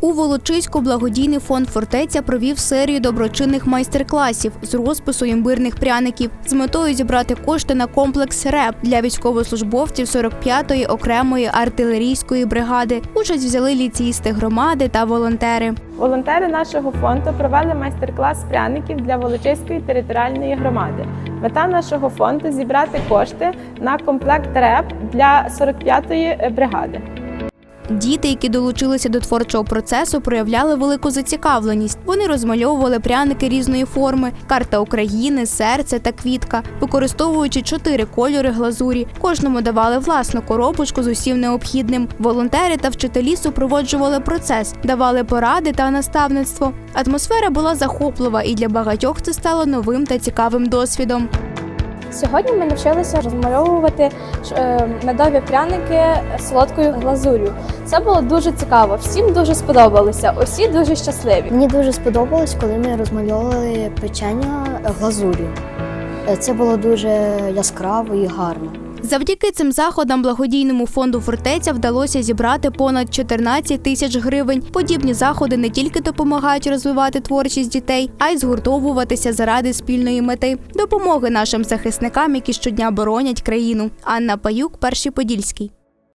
У Волочиську благодійний фонд фортеця провів серію доброчинних майстер-класів з розпису імбирних пряників з метою зібрати кошти на комплекс РЕП для військовослужбовців 45-ї окремої артилерійської бригади. Участь взяли ліцеїсти громади та волонтери. Волонтери нашого фонду провели майстер-клас пряників для Волочиської територіальної громади. Мета нашого фонду зібрати кошти на комплект РЕП для 45-ї бригади. Діти, які долучилися до творчого процесу, проявляли велику зацікавленість. Вони розмальовували пряники різної форми, карта України, серце та квітка, використовуючи чотири кольори глазурі. Кожному давали власну коробочку з усім необхідним. Волонтери та вчителі супроводжували процес, давали поради та наставництво. Атмосфера була захоплива, і для багатьох це стало новим та цікавим досвідом. Сьогодні ми навчилися розмальовувати е, медові пряники солодкою глазур'ю. Це було дуже цікаво. Всім дуже сподобалося. Усі дуже щасливі. Мені дуже сподобалось, коли ми розмальовували печення глазур'ю. Е, Це було дуже яскраво і гарно. Завдяки цим заходам благодійному фонду фортеця вдалося зібрати понад 14 тисяч гривень. Подібні заходи не тільки допомагають розвивати творчість дітей, а й згуртовуватися заради спільної мети допомоги нашим захисникам, які щодня боронять країну. Анна Паюк, перший подільський.